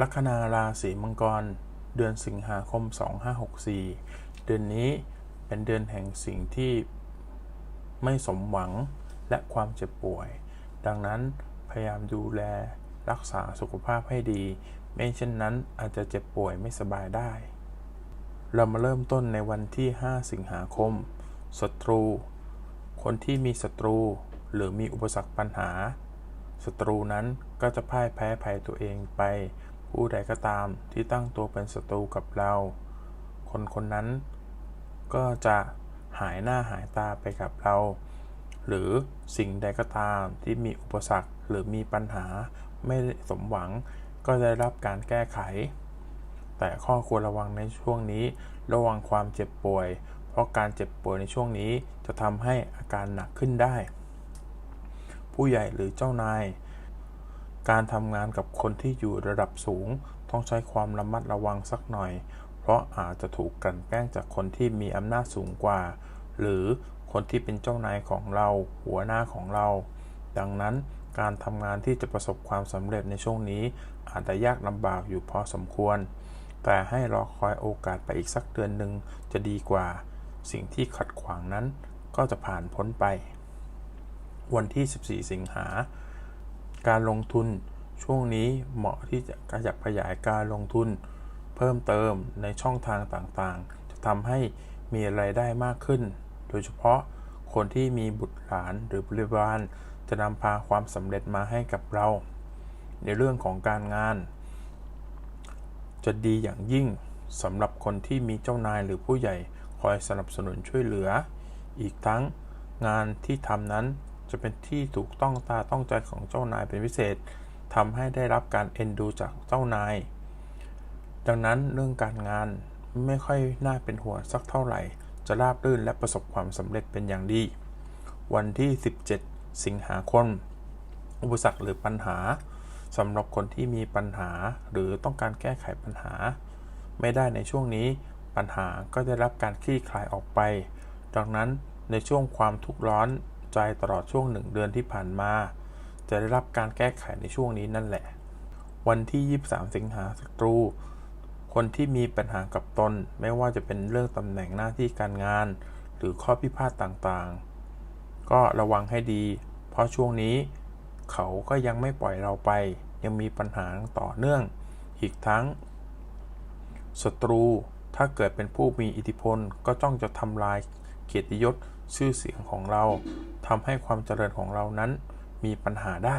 ลัคนาราศีมังกร เดือนสิงหาคม 2564 เดือนนี้เป็นเดือนแห่งสิ่งที่ไม่สมหวังและความเจ็บป่วย ดังนั้นพยายามดูแลรักษาสุขภาพให้ดี ไม่เช่นนั้นอาจจะเจ็บป่วยไม่สบายได้ เรามาเริ่มต้นในวันที่ 5 สิงหาคม ศัตรู คนที่มีศัตรูหรือมีอุปสรรคปัญหาศัตรูนั้นก็จะพ่ายแพ้ภัยตัวเองไป ผู้ใดก็ตามที่ตั้งตัวเป็นศัตรูกับเรา คนคนนั้นก็จะหายหน้าหายตาไปกับเรา หรือสิ่งใดก็ตามที่มีอุปสรรคหรือมีปัญหาไม่สมหวังก็จะได้รับการแก้ไข แต่ข้อควรระวังในช่วงนี้ ระวังความเจ็บป่วย เพราะการเจ็บป่วยในช่วงนี้จะทำให้อาการหนักขึ้นได้ ผู้ใหญ่หรือเจ้านาย การทำงานกับคนที่อยู่ระดับสูง ต้องใช้ความระมัดระวังสักหน่อย เพราะอาจจะถูกกลั่นแกล้งจากคนที่มีอำนาจสูงกว่า หรือคนที่เป็นเจ้านายของเรา หัวหน้าของเรา ดังนั้นการทำงานที่จะประสบความสำเร็จในช่วงนี้ อาจจะยากลำบากอยู่พอสมควร แต่ให้รอคอยโอกาสไปอีกสักเดือนหนึ่งจะดีกว่า สิ่งที่ขัดขวางนั้นก็จะผ่านพ้นไป วันที่ 14 สิงหา การลงทุน ช่วงนี้เหมาะที่จะขยับขยายการลงทุน เพิ่มเติมในช่องทางต่างๆ จะทำให้มีไรายได้มากขึ้น โดยเฉพาะคนที่มีบุตรหลานหรือบริวารจะนำพาความสำเร็จมาให้กับเรา ในเรื่องของการงาน จะดีอย่างยิ่งสำหรับคนที่มีเจ้านายหรือผู้ใหญ่คอยสนับสนุนช่วยเหลือ อีกทั้งงานที่ทำนั้น จะเป็นที่ถูกต้องตาต้องใจของเจ้านายเป็นพิเศษทำให้ได้รับการเอ็นดูจากเจ้านาย ดังนั้นเรื่องการงานไม่ค่อยน่าเป็นห่วงสักเท่าไหร่ จะราบรื่นและประสบความสำเร็จเป็นอย่างดี วันที่ 17 สิงหาคม อุปสรรคหรือปัญหาสำหรับคนที่มีปัญหาหรือต้องการแก้ไขปัญหา ไม่ได้ในช่วงนี้ปัญหาก็ได้รับการคลี่คลายออกไป ดังนั้นในช่วงความทุกข์ร้อน ใจตลอดช่วงหนึ่งเดือนที่ผ่านมา จะได้รับการแก้ไขในช่วงนี้นั่นแหละ วันที่ 23 สิงหาศัตรู คนที่มีปัญหากับตน ไม่ว่าจะเป็นเรื่องตำแหน่งหน้าที่การงาน หรือข้อพิพาทต่างๆ ก็ระวังให้ดี เพราะช่วงนี้ เขาก็ยังไม่ปล่อยเราไป ยังมีปัญหาต่อเนื่อง อีกทั้งศัตรูถ้าเกิดเป็นผู้มีอิทธิพลก็จ้องจะทำลายเกียรติยศ ชื่อเสียงของเราทำให้ความเจริญของเรานั้นมีปัญหาได้